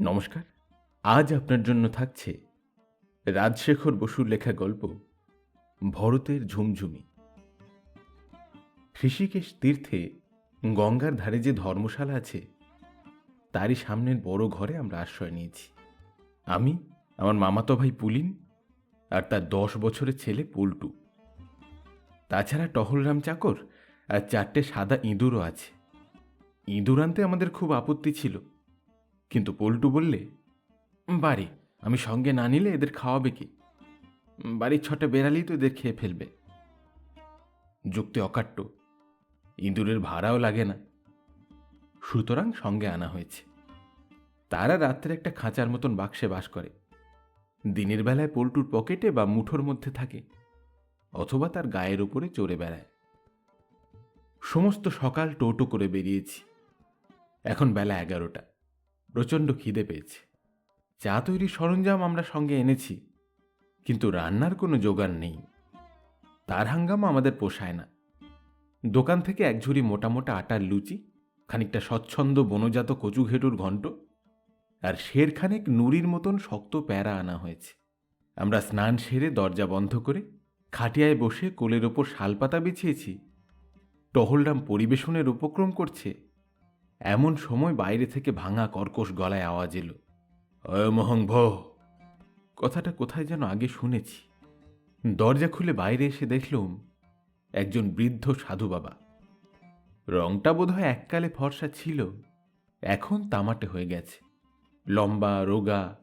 নমস্কার। আজ আপনার জন্য থাকছে রাজশেখর বসুর লেখা গল্প, ভরতের ঝুমঝুমি। ঋষিকেশ তীর্থে গঙ্গার ধারে যে ধর্মশালা আছে, তারই সামনের বড় ঘরে আমরা আশ্রয় নিয়েছি। আমি, আমার মামাতো ভাই পুলিন আর তার দশ বছরের ছেলে পল্টু। তাছাড়া টহলরাম চাকর আর চারটে সাদা ইঁদুরও আছে। ইঁদুর আনতে আমাদের খুব আপত্তি ছিল। কিন্তু পল্টু বললে, বাড়ি, আমি সঙ্গে না নিলে এদের খাওয়াবে কি? বাড়ির ছটা বেড়ালেই তো এদের খেয়ে ফেলবে। যুক্তি অকাট্য, ইঁদুরের ভাড়াও লাগে না। সুতরাং সঙ্গে আনা হয়েছে। তারা রাত্রে একটা খাঁচার মতন বাক্সে বাস করে। দিনের বেলায় পল্টুর পকেটে বা মুঠোর মধ্যে থাকে, অথবা তার গায়ের উপরে চড়ে বেড়ায়। সমস্ত সকাল টোটো করে বেরিয়েছি। এখন বেলা এগারোটা। প্রচণ্ড খিদে পেয়েছে। চা তৈরির সরঞ্জাম আমরা সঙ্গে এনেছি, কিন্তু রান্নার কোনো জোগাড় নেই। তার হাঙ্গামা আমাদের পোষায় না। দোকান থেকে এক ঝুড়ি মোটা মোটা আটার লুচি, খানিকটা স্বচ্ছন্দ বনজাত কচু ঘেটুর ঘণ্ট আর শেরখানেক নুরির মতন শক্ত প্যারা আনা হয়েছে। আমরা স্নান সেরে দরজা বন্ধ করে খাটিয়ায় বসে কোলের ওপর শালপাতা বিছিয়েছি। টহলরাম পরিবেশনের উপক্রম করছে এমন সময় বাইরে থেকে ভাঙা কর্কশ গলায় আওয়াজ এলো। অয়মহং ভ! কথাটা কোথায় যেন আগে শুনেছি। দরজা খুলে বাইরে এসে দেখলুম একজন বৃদ্ধ সাধু বাবা। রংটা বোধহয় এককালে ফর্সা ছিল, এখন তামাটে হয়ে গেছে। লম্বা, রোগা,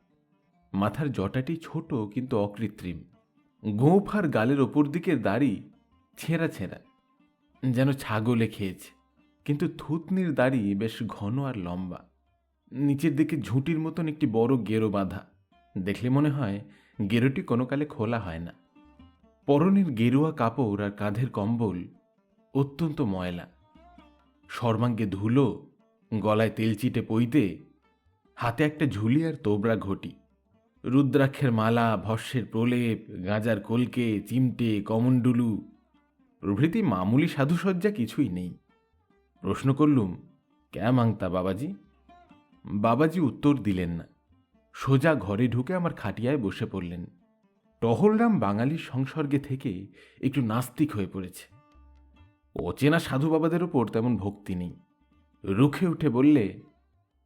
মাথার জটাটি ছোট কিন্তু অকৃত্রিম। গোঁফ আর গালের ওপর দিকে দাড়ি ছেঁড়া ছেঁড়া, যেন ছাগলে খেয়েছে। কিন্তু থুতনির দাড়ি বেশ ঘন আর লম্বা। নিচের দিকে ঝুঁটির মতন একটি বড় গেরো বাঁধা। দেখলে মনে হয় গেরোটি কোনো কালে খোলা হয় না। পরনের গেরুয়া কাপড় আর কাঁধের কম্বল অত্যন্ত ময়লা। সর্বাঙ্গে ধুলো, গলায় তেলচিটে পইতে, হাতে একটা ঝুলি আর তোবড়া ঘটি। রুদ্রাক্ষের মালা, ভস্যের প্রলেপ, গাঁজার কলকে, চিমটে, কমণ্ডুলু। প্রভৃতি মামুলি সাধুসজ্জা কিছুই নেই। প্রশ্ন করলুম ক্যা মাংতা বাবাজি? বাবাজি উত্তর দিলেন না। সোজা ঘরে ঢুকে আমার খাটিয়ায় বসে পড়লেন। টহলরাম বাঙালির সংসর্গে থেকে একটু নাস্তিক হয়ে পড়েছে। অচেনা সাধু বাবাদের ওপর তেমন ভক্তি নেই। রুখে উঠে বললে,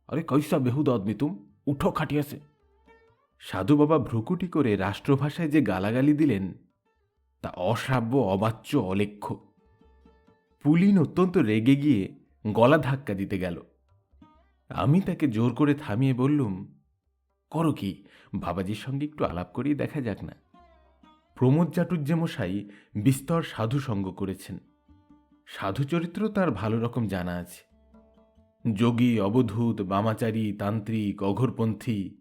আরে কৈসা বেহুদ আদমি তুম? উঠো খাটিয়াছে। সাধু বাবা ভ্রুকুটি করে রাষ্ট্রভাষায় যে গালাগালি দিলেন, তা অশ্রাব্য, অবাচ্য অলেখ্য পুলিন অত্যন্ত রেগে গিয়ে গলা ধাক্কা দিতে গেল। আমি তাকে জোর করে থামিয়ে বললুম, করো কি, বাবাজির সঙ্গে একটু আলাপ করেই দেখা যাক না। প্রমোদ চাটুর্য মশাই বিস্তর সাধু সঙ্গ করেছেন। সাধু চরিত্র তার ভালো রকম জানা আছে। যোগী, অবধূত, বামাচারী, তান্ত্রিক, অঘোরপন্থী,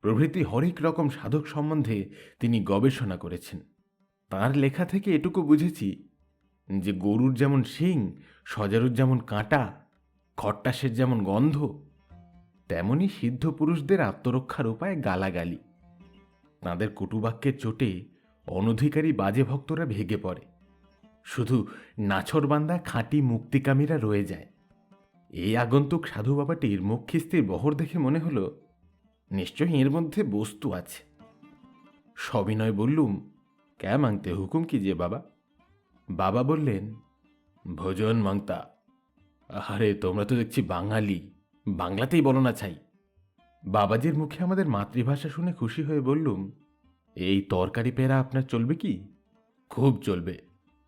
প্রভৃতি হরেক রকম সাধক সম্বন্ধে তিনি গবেষণা করেছেন। তার লেখা থেকে এটুকু বুঝেছি যে গরুর যেমন শিং, সজারুর যেমন কাঁটা খট্টাসের যেমন গন্ধ, তেমনি সিদ্ধ পুরুষদের আত্মরক্ষার উপায় গালাগালি। তাঁদের কটুবাক্যের চোটে অনধিকারী বাজে ভক্তরা ভেগে পড়ে। শুধু নাছরবান্দা খাঁটি মুক্তিকামীরা রয়ে যায়। এই আগন্তুক সাধু বাবাটির মুখ খিস্তির বহর দেখে মনে হলো, নিশ্চয়ই এর মধ্যে বস্তু আছে। সবিনয় বললুম, ক্যা মাংতে হুকুম কি যে বাবা? বাবা বললেন, ভোজন মাংতা আরে তোমরা তো দেখছি বাঙালি। বাংলাতেই বলো না চাই বাবাজির মুখে আমাদের মাতৃভাষা শুনে খুশি হয়ে বললুম, এই তরকারি পেরা আপনার চলবে কি? খুব চলবে,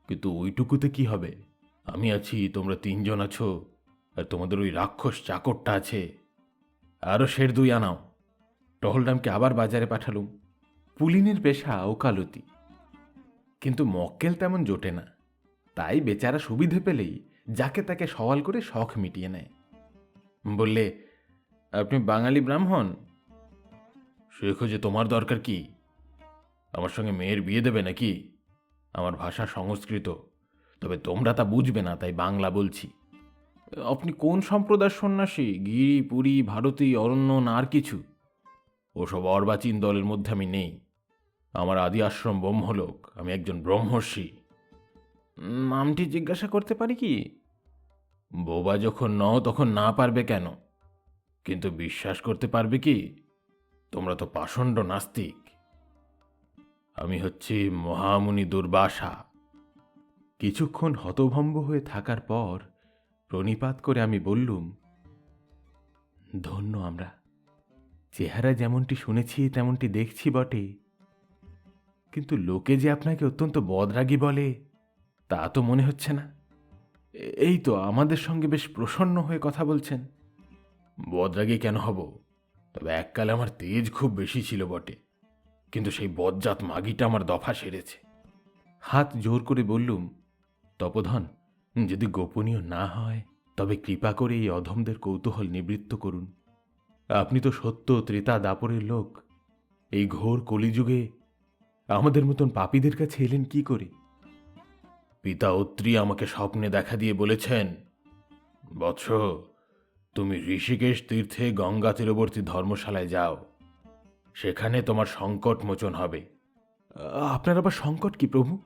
কিন্তু ওইটুকুতে কি হবে? আমি আছি, তোমরা তিনজন আছো, আর তোমাদের ওই রাক্ষস চাকরটা আছে। আরও শের দুই আনাও। টহলডামকে আবার বাজারে পাঠালুম। পুলিনের পেশা ওকালতি। কিন্তু মক্কেল তেমন জোটে না। তাই বেচারা সুবিধে পেলেই যাকে তাকে সওয়াল করে শখ মিটিয়ে নেয়। বললে, আপনি বাঙালি ব্রাহ্মণ? সে খোঁজে তোমার দরকার কি? আমার সঙ্গে মেয়ের বিয়ে দেবে নাকি? আমার ভাষা সংস্কৃত। তবে তোমরা তা বুঝবে না, তাই বাংলা বলছি। আপনি কোন সম্প্রদায়ের সন্ন্যাসী? গিরি, পুরী, ভারতী, অরণ্য, না আর কিছু? ওসব অর্বাচীন দলের মধ্যে আমি নেই। আমার আদি আশ্রম ব্রহ্মলোক, আমি একজন ব্রহ্মর্ষি। নামটি জিজ্ঞাসা করতে পারি কি? বোবা যখন নও, তখন না পারবে কেন? কিন্তু বিশ্বাস করতে পারবে কি? তোমরা তো পাষণ্ড নাস্তিক। আমি হচ্ছি মহামুনি দুর্বাসা। কিছুক্ষণ হতভম্ব হয়ে থাকার পর প্রণিপাত করে আমি বললুম, ধন্য আমরা। চেহারা যেমনটি শুনেছি, তেমনটি দেখছি বটে। কিন্তু লোকে যে আপনাকে অত্যন্ত বদরাগী বলে তা তো মনে হচ্ছে না। এই তো আমাদের সঙ্গে বেশ প্রসন্ন হয়ে কথা বলছেন। বদরাগী কেন হব? তবে এককালে আমার তেজ খুব বেশি ছিল বটে। কিন্তু সেই বজ্জাত মাগিটা আমার দফা সেরেছে। হাত জোর করে বললুম, তপধন, যদি গোপনীয় না হয়, তবে কৃপা করে এই অধমদের কৌতূহল নিবৃত্ত করুন। আপনি তো সত্য ত্রেতা দাপরের লোক। এই ঘোর কলিযুগে আমাদের মতন পাপীদের কাছে এলেন কি করে? পিতা অত্রি আমাকে স্বপ্নে দেখা দিয়ে বলেছেন বৎস তুমি ঋষিকেশ তীর্থে গঙ্গা তীরবর্তী ধর্মশালায় যাও। সেখানে তোমার সংকট মোচন হবে। আপনার আবার সংকট কি প্রভু?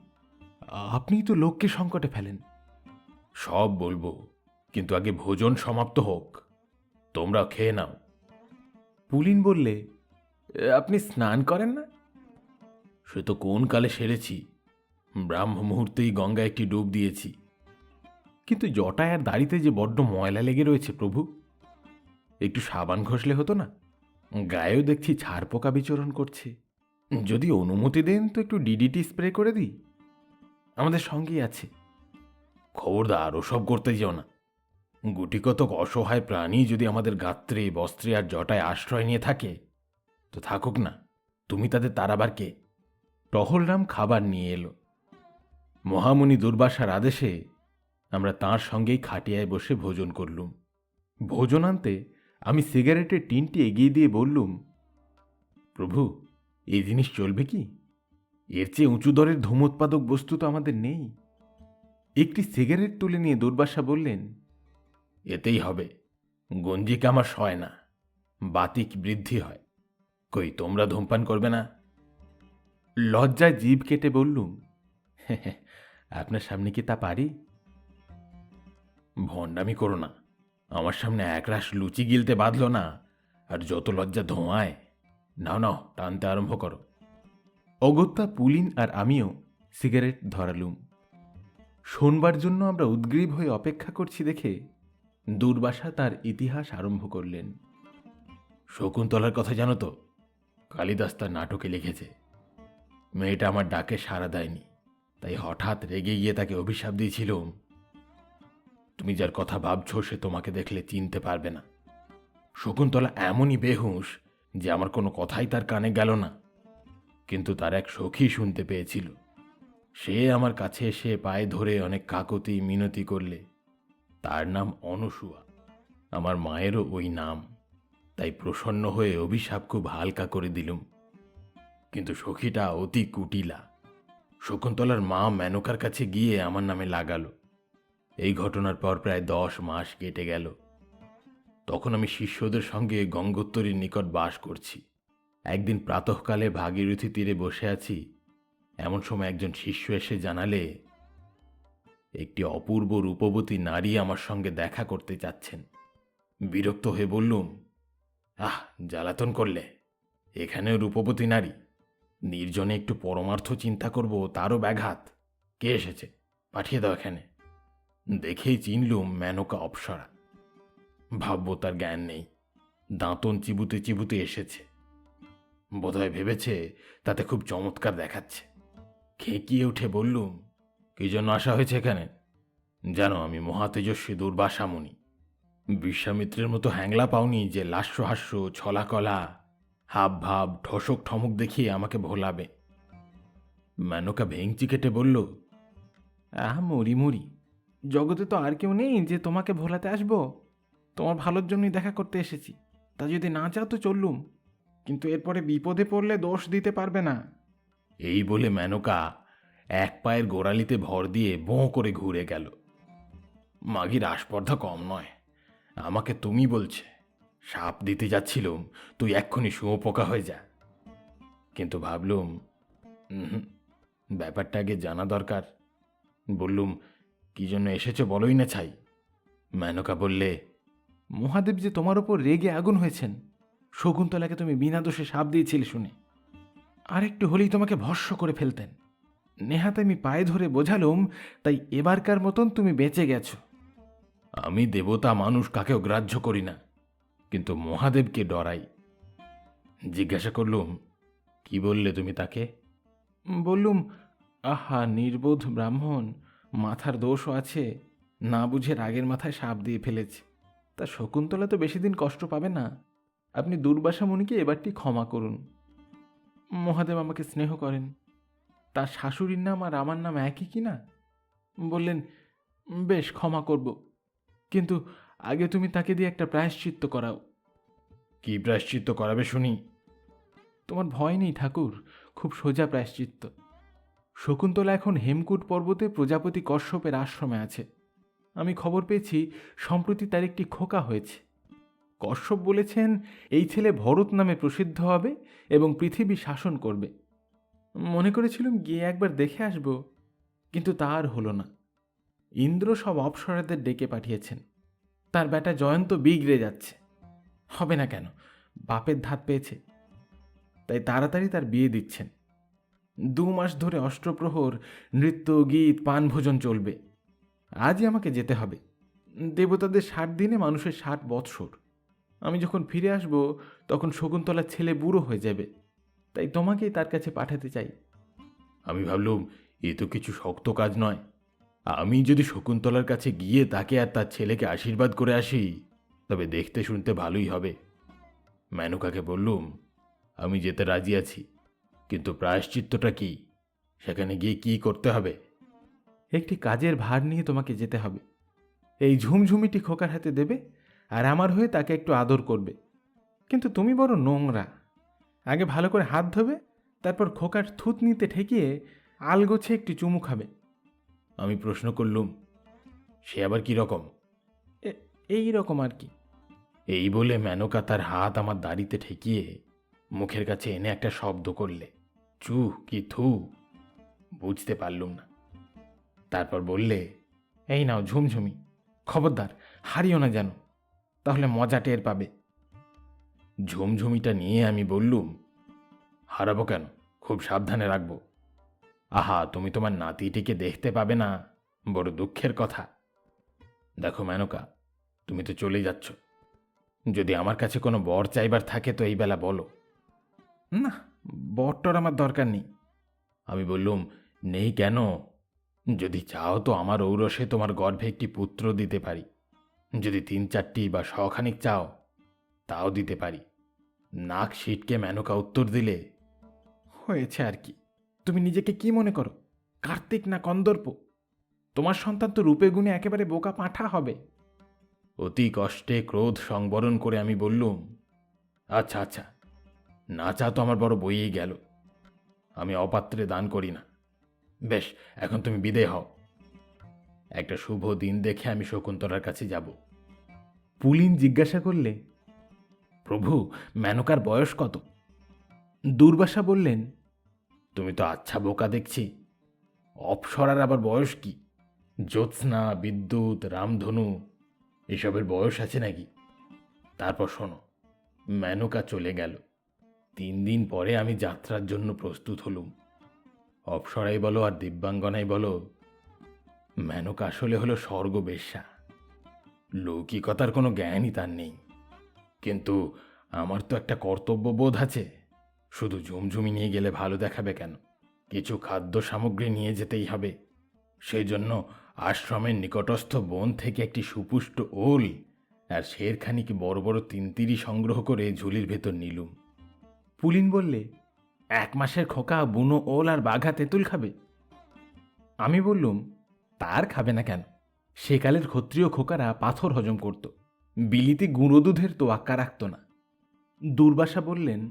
আপনিই তো লোককে সংকটে ফেলেন। সব বলব কিন্তু আগে ভোজন সমাপ্ত হোক। তোমরা খেয়ে নাও। পুলিন বললে আপনি স্নান করেন না? সে তো কোন কালে সেরেছি। ব্রাহ্ম মুহূর্তেই গঙ্গা একটি ডুব দিয়েছি। কিন্তু জটায় আর দাড়িতে যে বড্ড ময়লা লেগে রয়েছে, প্রভু। একটু সাবান ঘষলে হতো না? গায়েও দেখছি ছাড় পোকা বিচরণ করছে। যদি অনুমতি দেন তো একটু ডিডিটি স্প্রে করে দিই। আমাদের সঙ্গেই আছে। খবরদার, ওসব করতে যেও না। গুটিকতক অসহায় প্রাণী যদি আমাদের গাত্রে, বস্ত্রে আর জটায় আশ্রয় নিয়ে থাকে, তো থাকুক না। তুমি তাদের তারাবার কে? টহলরাম খাবার নিয়ে এলো। মহামুনি দুর্বাসার আদেশে আমরা তাঁর সঙ্গেই খাটিয়ায় বসে ভোজন করলুম। ভোজন আনতে আমি সিগারেটের টিনটি এগিয়ে দিয়ে বললুম, প্রভু, এই জিনিস চলবে কি? এর চেয়ে উঁচু দরের ধূমোৎপাদক বস্তু তো আমাদের নেই। একটি সিগারেট তুলে নিয়ে দুর্বাসা বললেন, এতেই হবে। গঞ্জিকে আমার সয় না, বাতিক বৃদ্ধি হয়। কই, তোমরা ধূমপান করবে না? লজ্জায় জিভ কেটে বললুম আপনার সামনে কি তা পারি? ভণ্ডামি করো না। আমার সামনে একরাশ লুচি গিলতে বাঁধলো না, আর যত লজ্জা ধোঁয়ায়। নাও নাও, টানতে আরম্ভ করো। অগত্যা পুলিন আর আমিও সিগারেট ধরালুম। শোনবার জন্য আমরা উদ্গ্রীব হয়ে অপেক্ষা করছি দেখে দুর্বাসা তার ইতিহাস আরম্ভ করলেন। শকুন্তলার কথা জানো তো? কালিদাস তার নাটকে লিখেছে। মেয়েটা আমার ডাকে সাড়া দেয়নি। তাই হঠাৎ রেগে গিয়ে তাকে অভিশাপ দিয়েছিলুম তুমি যার কথা ভাবছ সে তোমাকে দেখলে চিনতে পারবে না। শকুন্তলা এমনই বেহুশ যে আমার কোনো কথাই তার কানে গেল না। কিন্তু তার এক সখী শুনতে পেয়েছিল। সে আমার কাছে এসে পায়ে ধরে অনেক কাকতি মিনতি করলে। তার নাম অনসুয়া। আমার মায়েরও ওই নাম। তাই প্রসন্ন হয়ে অভিশাপ খুব হালকা করে দিলুম। কিন্তু সখীটা অতি কুটিলা। শকুন্তলার মা মেনকার কাছে গিয়ে আমার নামে লাগালো। এই ঘটনার পর প্রায় দশ মাস কেটে গেল। তখন আমি শিষ্যদের সঙ্গে গঙ্গোত্তরীর নিকট বাস করছি। একদিন প্রাতঃকালে ভাগীরথী তীরে বসে আছি। এমন সময় একজন শিষ্য এসে জানালে, একটি অপূর্ব রূপবতী নারী আমার সঙ্গে দেখা করতে চাচ্ছেন। বিরক্ত হয়ে বললুম, আহ, জ্বালাতন করলে, এখানেও রূপবতী নারী? নির্জনে একটু পরমার্থ চিন্তা করব, তারও ব্যাঘাত। কে এসেছে? পাঠিয়ে দাও এখানে। দেখেই চিনলুম মেনকা অপসরা। ভাবব তার জ্ঞান নেই। দাঁতন চিবুতে চিবুতে এসেছে। বোধহয় ভেবেছে, তাতে খুব চমৎকার দেখাচ্ছে। খেকিয়ে উঠে বললুম, কি জন্য আসা হয়েছে এখানে? জানো, আমি মহাতেজস্বী দুর্বাসামণি বিশ্বামিত্রের মতো হ্যাংলা পাওনি যে লাস্যহাস্য, ছলাকলা হাব ভাব, ঠসক ঠমক দেখিয়ে আমাকে ভোলাবে। মেনকা ভেঙচি কেটে বলল, আহ, মরি মরি। জগতে তো আর কেউ নেই যে তোমাকে ভোলাতে আসব। তোমার ভালোর জন্যই দেখা করতে এসেছি। তা যদি না চাও তো চললুম। কিন্তু এরপরে বিপদে পড়লে দোষ দিতে পারবে না। এই বলে মেনকা এক পায়ের গোড়ালিতে ভর দিয়ে বোঁ করে ঘুরে গেল। মাগির আস্পর্ধা কম নয়। আমাকে তুমি বলছে সাপ দিতে যাচ্ছিলুম, তুই এক্ষুনি শুঁয়োপোকা হয়ে যা। কিন্তু ভাবলুম ব্যাপারটা আগে জানা দরকার। বললুম, কি জন্য এসেছ বলোই না ছাই? মেনকা বললে, মহাদেব যে তোমার ওপর রেগে আগুন হয়েছেন, শকুন্তলাকে তুমি বিনা দোষে সাপ দিয়েছিলে শুনে। আরেকটু হলেই তোমাকে ভস্য করে ফেলতেন। নেহাত আমি পায়ে ধরে বোঝালুম, তাই এবারকার মতন তুমি বেঁচে গেছো। আমি দেবতা মানুষ, কাকেও গ্রাহ্য করি না। কিন্তু মহাদেবকে ডরাই। জিজ্ঞাসা করলুম, কি বললে তুমি তাকে? বললুম, আহা, নির্বোধ ব্রাহ্মণ, মাথার দোষও আছে, না বুঝে রাগের মাথায় সাপ দিয়ে ফেলেছে। তা শকুন্তলা তো বেশি দিন কষ্ট পাবে না। আপনি দুর্বাসা মুনিকে এবারটি ক্ষমা করুন। মহাদেব আমাকে স্নেহ করেন। তার শাশুড়ির নাম আর আমার নাম একই কি না? বললেন, বেশ, ক্ষমা করব। কিন্তু আগে তুমি তাকে দিয়ে একটা প্রায়শ্চিত্ত করাও। কি প্রায়শ্চিত্ত করাবে শুনি? তোমার ভয় নেই ঠাকুর, খুব সোজা প্রায়শ্চিত্ত। শকুন্তলা এখন হেমকূট পর্বতে প্রজাপতি কশ্যপের আশ্রমে আছে। আমি খবর পেয়েছি সম্প্রতি তার একটি খোকা হয়েছে। কশ্যপ বলেছেন, এই ছেলে ভরত নামে প্রসিদ্ধ হবে এবং পৃথিবী শাসন করবে। মনে করেছিলাম গিয়ে একবার দেখে আসব, কিন্তু তা আর হলো না। ইন্দ্র সব অপসরাদের ডেকে পাঠিয়েছেন। তার বেটা জয়ন্ত বিগড়ে যাচ্ছে। হবে না কেন? বাপের ধাত পেয়েছে। তাই তাড়াতাড়ি তার বিয়ে দিচ্ছেন। দু মাস ধরে অষ্টপ্রহর, নৃত্য, গীত পান ভোজন চলবে। আজই আমাকে যেতে হবে। দেবতাদের ষাট দিনে মানুষের ষাট বৎসর। আমি যখন ফিরে আসব, তখন শকুন্তলার ছেলে বুড়ো হয়ে যাবে। তাই তোমাকেই তার কাছে পাঠাতে চাই। আমি ভাবলুম, এ তো কিছু শক্ত কাজ নয়। আমি যদি শকুন্তলার কাছে গিয়ে তাকে আর তার ছেলেকে আশীর্বাদ করে আসি, তবে দেখতে শুনতে ভালোই হবে। মেনকাকে বললুম, আমি যেতে রাজি আছি, কিন্তু প্রায়শ্চিত্তটা কি? সেখানে গিয়ে কি করতে হবে? একটি কাজের ভার নিয়ে তোমাকে যেতে হবে। এই ঝুমঝুমিটি খোকার হাতে দেবে আর আমার হয়ে তাকে একটু আদর করবে। কিন্তু তুমি বড় নোংরা। আগে ভালো করে হাত ধোবে, তারপর খোকার থুতনিতে ঠেকিয়ে আলগোছে একটি চুমু খাবে। আমি প্রশ্ন করলুম সে আবার কি রকম? এই রকম আর কি। এই বলে মেনকা তার হাত আমার দাড়িতে ঠেকিয়ে মুখের কাছে এনে একটা শব্দ করলে। চু কি থু? বুঝতে পারলুম না। তারপর বললে এই নাও ঝুমঝুমি খবরদার হারিও না যেন তাহলে মজা টের পাবে। ঝুমঝুমিটা নিয়ে আমি বললুম হারাবো কেন? খুব সাবধানে রাখব। আহা, তুমি তোমার নাতিটিকে দেখতে পাবে না। বড় দুঃখের কথা। দেখো মেনকা, তুমি তো চলে যাচ্ছ। যদি আমার কাছে কোনো বর চাইবার থাকে তো এই বেলা বলো। না, বরটর আমার দরকার নেই। আমি বললুম, নেই কেন? যদি চাও তো আমার ঔরসে তোমার গর্ভে একটি পুত্র দিতে পারি। যদি তিন চারটি বা শখানিক চাও, তাও দিতে পারি। নাক সিটকে মেনকা উত্তর দিলে, হয়েছে আর কি। তুমি নিজেকে কি মনে করো? কার্তিক না কন্দর্প? তোমার সন্তান তো রূপে গুণে একেবারে বোকা পাঁঠা হবে। অতি কষ্টে ক্রোধ সংবরণ করে আমি বললুম আচ্ছা আচ্ছা নাচা তো আমার বড় বইয়েই গেল। আমি অপাত্রে দান করি না। বেশ, এখন তুমি বিদেয় হও। একটা শুভ দিন দেখে আমি শকুন্তলার কাছে যাব। পুলিন জিজ্ঞাসা করলে, প্রভু, মেনকার বয়স কত? দুর্বাসা বললেন তুমি তো আচ্ছা বোকা দেখছি। অপসরার আবার বয়স কি? জ্যোৎস্না, বিদ্যুৎ, রামধনু, এসবের বয়স আছে নাকি? তারপর শোনো, মেনকা চলে গেল। তিন দিন পরে আমি যাত্রার জন্য প্রস্তুত হলুম। অপসরাই বলো আর দিব্যাঙ্গনাই বলো, মেনকা আসলে হলো স্বর্গ স্বর্গবেশ্যা লৌকিকতার কোনো জ্ঞানই তার নেই। কিন্তু আমার তো একটা কর্তব্য বোধ আছে। শুধু ঝুমঝুমি নিয়ে গেলে ভালো দেখাবে কেন? কিছু খাদ্য সামগ্রী নিয়ে যেতেই হবে। সেই জন্য আশ্রমের নিকটস্থ বন থেকে একটি সুপুষ্ট ওল আর শেরখানিক বড় বড় তিনতিরি সংগ্রহ করে ঝুলির ভেতর নিলুম। পুলিন বললে, এক মাসের খোকা, বুনো ওল আর বাঘা তেঁতুল খাবে? আমি বললুম, তার খাবে না কেন? সেকালের ক্ষত্রিয় খোকারা পাথর হজম করত। বিলিতে গুঁড়ো দুধের তো আক্কা রাখত না। দুর্বাসা বললেন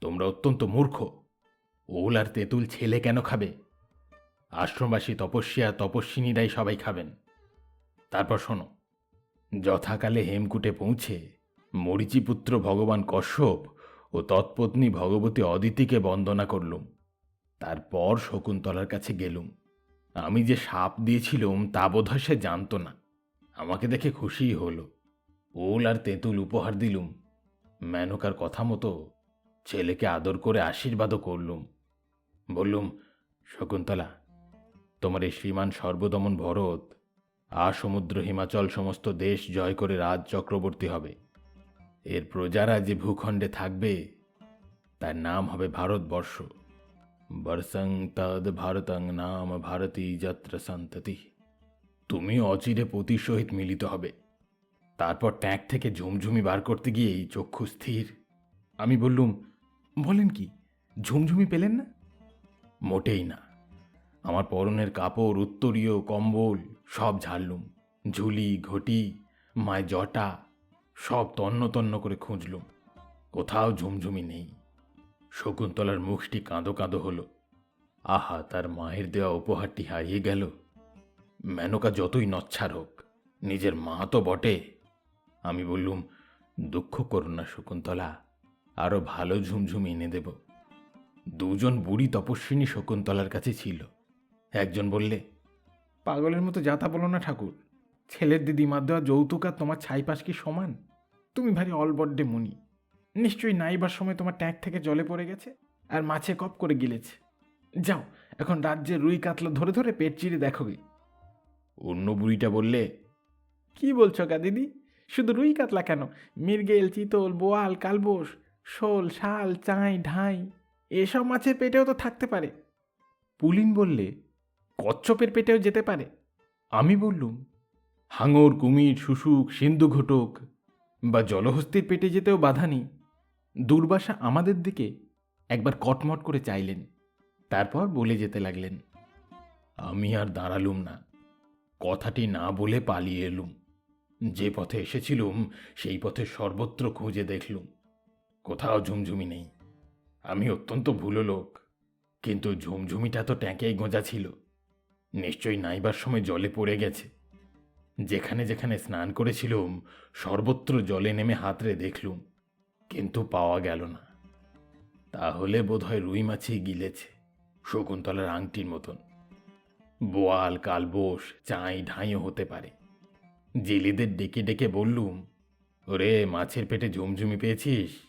তোমরা অত্যন্ত মূর্খ। ওল আর তেঁতুল ছেলে কেন খাবে? আশ্রমবাসী তপস্যা আর তপস্বিনীরাই সবাই খাবেন। তারপর শোনো, যথাকালে হেমকুটে পৌঁছে মরিচিপুত্র ভগবান কশ্যপ ও তৎপত্নী ভগবতী অদিতিকে বন্দনা করলুম। তারপর শকুন্তলার কাছে গেলুম। আমি যে সাপ দিয়েছিলুম তা বোধহয় সে জানত না। আমাকে দেখে খুশিই হলো। ওল আর তেঁতুল উপহার দিলুম। মেনকার কথা মতো ছেলেকে আদর করে আশীর্বাদও করলুম। বললুম, শকুন্তলা, তোমার এই শ্রীমান সর্বদমন ভরত আ সমুদ্র, হিমাচল সমস্ত দেশ জয় করে রাজ চক্রবর্তী হবে। এর প্রজারা যে ভূখণ্ডে থাকবে, তার নাম হবে ভারতবর্ষ। বর্ষং তদ ভারতং নাম ভারতী যত্র সন্ততি। তুমি অচিরে পতির সহিত মিলিত হবে। তারপর ট্যাঙ্ক থেকে ঝুমঝুমি বার করতে গিয়েই চক্ষু স্থির। আমি বললুম বলেন কি, ঝুমঝুমি পেলেন না? মোটেই না। আমার পরনের কাপড়, উত্তরীয় কম্বল, সব ঝাড়লুম। ঝুলি, ঘটি, মায় জটা, সব তন্ন তন্ন করে খুঁজলুম। কোথাও ঝুমঝুমি নেই। শকুন্তলার মুখটি কাঁদো কাঁদো হলো। আহা, তার মায়ের দেওয়া উপহারটি হারিয়ে গেল। মেনকা যতই নচ্ছার হোক, নিজের মা তো বটে। আমি বললুম, দুঃখ করো না শকুন্তলা আরও ভালো ঝুমঝুম এনে দেব। দুজন বুড়ি তপস্বিনী শকুন্তলার কাছে ছিল। একজন বললে, পাগলের মতো যাতা বলো না ঠাকুর। ছেলের দিদিমার দেওয়া যৌতুক আর তোমার ছাইপাশ কি সমান? তুমি ভারী অলবড্ডে মুনি। নিশ্চয়ই নাইবার সময় তোমার ট্যাঙ্ক থেকে জলে পড়ে গেছে আর মাছে কপ করে গিলেছে। যাও, এখন রাজ্যে রুই কাতলা ধরে ধরে পেট চিরে দেখো গে। অন্য বুড়িটা বললে, কি বলছো গা দিদি? শুধু রুই কাতলা কেন? মির্গেল চিতল বোয়াল কালবোস শোল, শাল, চাই, ঢাই, এসব মাছের পেটেও তো থাকতে পারে। পুলিন বললে, কচ্ছপের পেটেও যেতে পারে। আমি বললুম, হাঙর, কুমির, শুশুক, সিন্ধু ঘটক বা জলহস্তির পেটে যেতেও বাধা নেই। দুর্বাসা আমাদের দিকে একবার কটমট করে চাইলেন, তারপর বলে যেতে লাগলেন, আমি আর দাঁড়ালুম না। কথাটি না বলে পালিয়ে এলুম। যে পথে এসেছিলুম, সেই পথে সর্বত্র খুঁজে দেখলুম। কোথাও ঝুমঝুমি নেই। আমি অত্যন্ত ভুলো লোক, কিন্তু ঝুমঝুমিটা তো ট্যাঁকেই গোঁজা ছিল। নিশ্চয়ই নাইবার সময় জলে পড়ে গেছে। যেখানে যেখানে স্নান করেছিলুম, সর্বত্র জলে নেমে হাতড়ে দেখলুম, কিন্তু পাওয়া গেল না। তাহলে বোধহয় রুই মাছই গিলেছে, শকুন্তলার আংটির মতন। বোয়াল কালবোস চাই, ঢাইও হতে পারে। জেলেদের ডেকে ডেকে বললুম, ওরে, মাছের পেটে ঝুমঝুমি পেয়েছিস?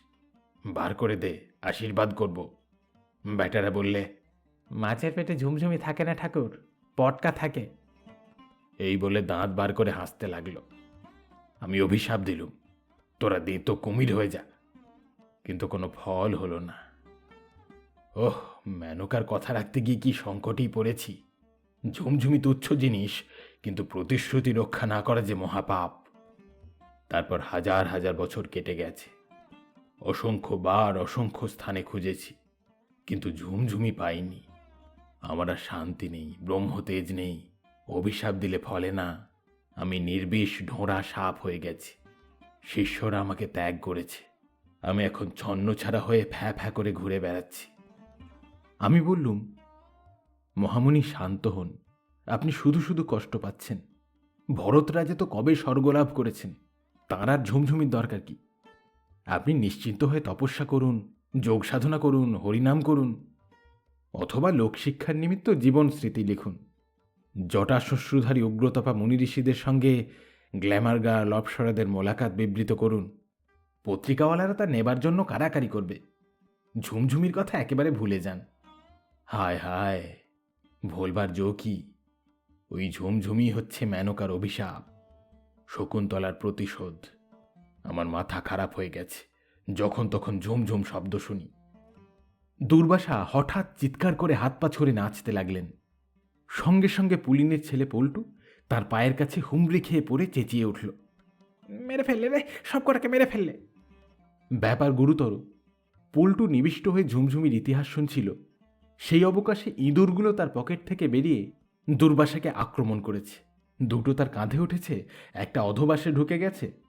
বার করে দে আশীর্বাদ করব। ব্যাটারা বললে মাছের পেটে ঝুমঝুমি থাকে না ঠাকুর পটকা থাকে। এই বলে দাঁত বার করে হাসতে লাগল। আমি অভিশাপ দিলুম তোরা দে তো কুমির হয়ে যা। কিন্তু কোনো ফল হলো না। ওহ মেনকার কথা রাখতে গিয়ে কি সংকটেই পড়েছি। ঝুমঝুমি তুচ্ছ জিনিস কিন্তু প্রতিশ্রুতি রক্ষা না করা যে মহাপাপ। তারপর হাজার হাজার বছর কেটে গেছে। অসংখ্য বার অসংখ্য স্থানে খুঁজেছি, কিন্তু ঝুমঝুমি পাইনি। আমার আর শান্তি নেই, ব্রহ্মতেজ নেই, অভিশাপ দিলে ফলে না। আমি নির্বিষ ঢোঁড়া সাপ হয়ে গেছি। শিষ্যরা আমাকে ত্যাগ করেছে। আমি এখন ছন্ন ছাড়া হয়ে ফ্যা ফ্যা করে ঘুরে বেড়াচ্ছি। আমি বললুম মহামুনি শান্ত হন। আপনি শুধু শুধু কষ্ট পাচ্ছেন। ভরত রাজে তো কবে স্বর্গলাভ করেছেন? তাঁর আর ঝুমঝুমির দরকার কি? আপনি নিশ্চিন্ত হয়ে তপস্যা করুন, যোগ সাধনা করুন, হরিনাম করুন, অথবা লোকশিক্ষার নিমিত্ত জীবন স্মৃতি লিখুন। জটা শ্বশ্রুধারী উগ্রতপা মুনি ঋষিদের সঙ্গে গ্ল্যামার গার্ল অপসরাদের মোলাকাত বিবৃত করুন। পত্রিকাওয়ালারা তা নেবার জন্য কারাকারি করবে। ঝুমঝুমির কথা একেবারে ভুলে যান। হায় হায়, ভোলবার জো কি? ওই ঝুমঝুমি হচ্ছে মেনকার অভিশাপ, শকুন্তলার প্রতিশোধ। আমার মাথা খারাপ হয়ে গেছে। যখন তখন ঝুমঝুম শব্দ শুনি। দুর্বাসা হঠাৎ চিৎকার করে হাত পা ছড়ে নাচতে লাগলেন। সঙ্গে সঙ্গে পুলিনের ছেলে পল্টু তার পায়ের কাছে হুমড়ি খেয়ে পড়ে চেঁচিয়ে উঠল। মেরে ফেললে রে, সব কটাকে মেরে ফেললে। ব্যাপার গুরুতর। পল্টু নিবিষ্ট হয়ে ঝুমঝুমির ইতিহাস শুনছিল। সেই অবকাশে ইঁদুরগুলো তার পকেট থেকে বেরিয়ে দুর্বাসাকে আক্রমণ করেছে। দুটো তার কাঁধে উঠেছে, একটা অধবাসে ঢুকে গেছে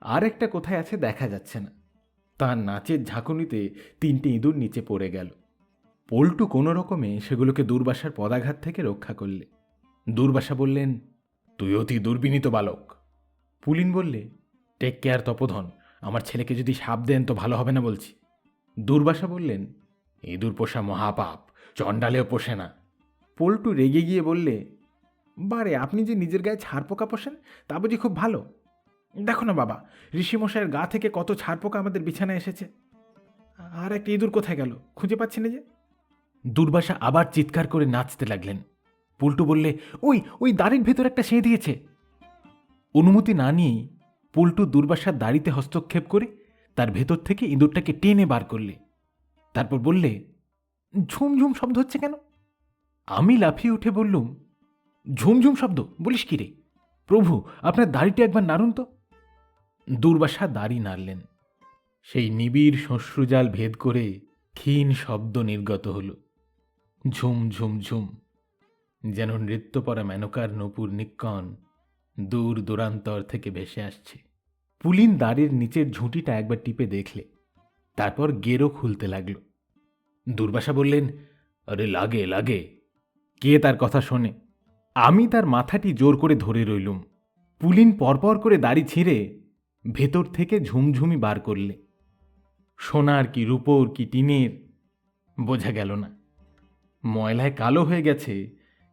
আর একটা কোথায় আছে দেখা যাচ্ছে না। তার নাচের ঝাঁকুনিতে তিনটে ইঁদুর নিচে পড়ে গেল। পল্টু কোনো রকমে সেগুলোকে দুর্বাসার পদাঘাত থেকে রক্ষা করলে। দুর্বাসা বললেন, তুই অতি দুর্বিনীত বালক। পুলিন বললে, টেক কেয়ার তপোধন, আমার ছেলেকে যদি সাপ দেন তো ভালো হবে না বলছি। দুর্বাসা বললেন, ইঁদুর পোষা মহাপাপ, চণ্ডালেও পোষে না। পল্টু রেগে গিয়ে বললে, বারে, আপনি যে নিজের গায়ে ছাড় পোকা পোষেন, তা বুঝি খুব ভালো। দেখো না বাবা, ঋষিমশাইয়ের গা থেকে কত ছাড়পোকা আমাদের বিছানায় এসেছে। আর একটা ইঁদুর কোথায় গেল? খুঁজে পাচ্ছি না যে। দুর্বাসা আবার চিৎকার করে নাচতে লাগলেন। পুল্টু বললে, ওই ওই দাড়ির ভেতর একটা সে দিয়েছে। অনুমতি না নিয়েই পুল্টু দুর্বাসার দাড়িতে হস্তক্ষেপ করে তার ভেতর থেকে ইঁদুরটাকে টেনে বার করলে। তারপর বললে ঝুমঝুম শব্দ হচ্ছে কেন? আমি লাফিয়ে উঠে বললুম ঝুমঝুম শব্দ, বলিস কি রে? প্রভু, আপনার দাড়িটা একবার নাড়ুন তো। দুর্বাসা দাড়ি নাড়লেন। সেই নিবিড় শস্যজাল ভেদ করে ক্ষীণ শব্দ নির্গত হল। ঝুম ঝুম ঝুম, যেন নৃত্যপরা মেনকার নপুর নিক্কণ দূর দূরান্তর থেকে ভেসে আসছে। পুলিন দাড়ির নিচের ঝুঁটিটা একবার টিপে দেখলে, তারপর গেরো খুলতে লাগল। দুর্বাসা বললেন, আরে লাগে লাগে, কে তার কথা শোনে? আমি তার মাথাটি জোর করে ধরে রইলুম। পুলিন পরপর করে দাড়ি ছিঁড়ে ভেতর থেকে ঝুমঝুমি বার করলে। সোনার কি রূপোর কি টিনের, বোঝা গেল না। ময়লায় কালো হয়ে গেছে,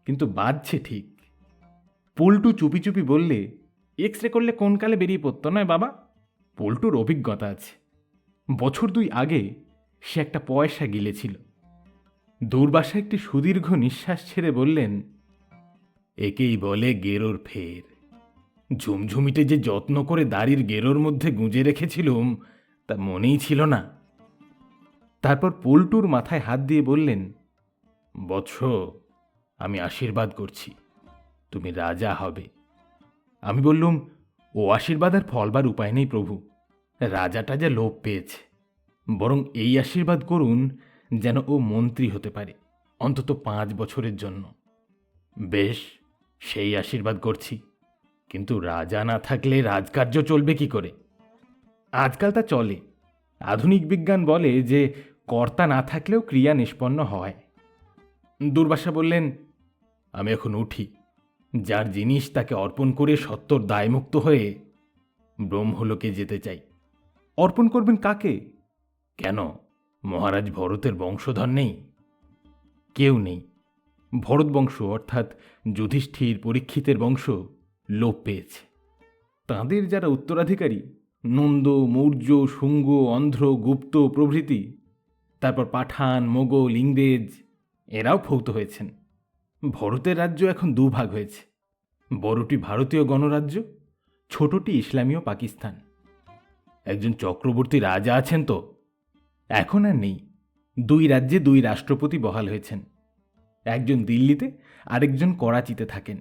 কিন্তু বাজছে ঠিক। পল্টু চুপি চুপি বললে এক্স রে করলে কোন কালে বেরিয়ে পড়তো নয় বাবা? পল্টুর অভিজ্ঞতা আছে। বছর দুই আগে সে একটা পয়সা গিলেছিল। দূর্বাসা একটি সুদীর্ঘ নিঃশ্বাস ছেড়ে বললেন, একেই বলে গেরোর ফের। ঝুমঝুমিতে যে যত্ন করে দাড়ির গেরোর মধ্যে গুঁজে রেখেছিলুম, তা মনেই ছিল না। তারপর পল্টুর মাথায় হাত দিয়ে বললেন, বৎস, আমি আশীর্বাদ করছি, তুমি রাজা হবে। আমি বললুম, ও আশীর্বাদ আর ফলবার উপায় নেই প্রভু, রাজাটা যা লোভ পেয়েছে। বরং এই আশীর্বাদ করুন যেন ও মন্ত্রী হতে পারে, অন্তত পাঁচ বছরের জন্য। বেশ, সেই আশীর্বাদ করছি। কিন্তু রাজা না থাকলে রাজকার্য চলবে কি করে? আজকাল তা চলে। আধুনিক বিজ্ঞান বলে যে, কর্তা না থাকলেও ক্রিয়া নিষ্পন্ন হয়। দুর্বাসা বললেন, আমি এখন উঠি। যার জিনিস তাকে অর্পণ করে সত্তর দায়মুক্ত হয়ে ব্রহ্মলোকে যেতে চাই। অর্পণ করবেন কাকে? কেন? মহারাজ ভরতের বংশধর নেই। কেউ নেই। ভরত বংশ অর্থাৎ যুধিষ্ঠির পরীক্ষিতের বংশ। লোপ পেয়েছে তাঁদের যারা উত্তরাধিকারী, নন্দ, মৌর্য, শুঙ্গ, অন্ধ্র, গুপ্ত প্রভৃতি, তারপর পাঠান, মোগল, ইংরেজ, এরাও ফৌত হয়েছেন। ভরতের রাজ্য এখন দুভাগ হয়েছে। বড়টি ভারতীয় গণরাজ্য, ছোটটি ইসলামীয় পাকিস্তান। একজন চক্রবর্তী রাজা আছেন তো। এখন আর নেই। দুই রাজ্যে দুই রাষ্ট্রপতি বহাল হয়েছেন। একজন দিল্লিতে, আরেকজন করাচিতে থাকেন।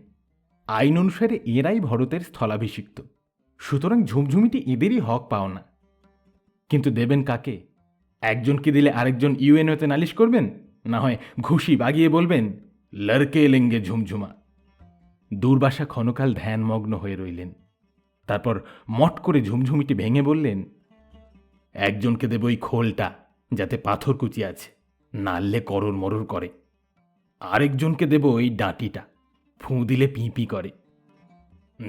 আইন অনুসারে এরাই ভরতের স্থলাভিষিক্ত। সুতরাং ঝুমঝুমিটি এদেরই হক পাও না। কিন্তু দেবেন কাকে? একজনকে দিলে আরেকজন ইউএনওতে নালিশ করবেন? না হয় ঘুষি বাগিয়ে বলবেন, লড়কে লেঙ্গে ঝুমঝুমা। দুর্বাসা ক্ষণকাল ধ্যানমগ্ন হয়ে রইলেন। তারপর মট করে ঝুমঝুমিটি ভেঙে বললেন, একজনকে দেব ওই খোলটা, যাতে পাথর কুচি আছে নাললে করর মরর করে। আরেকজনকে দেব ওই ডাঁটিটা। ফুঁ দিলে পিঁপি করে।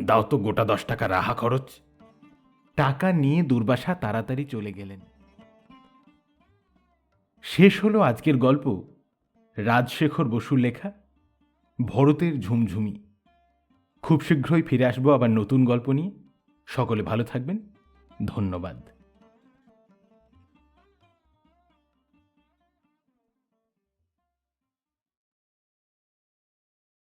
দাও তো গোটা দশ টাকা রাহা খরচ। টাকা নিয়ে দুর্বাসা তাড়াতাড়ি চলে গেলেন। শেষ হলো আজকের গল্প, রাজশেখর বসুর লেখা, ভরতের ঝুমঝুমি। খুব শীঘ্রই ফিরে আসব আবার নতুন গল্প নিয়ে। সকলে ভালো থাকবেন। ধন্যবাদ।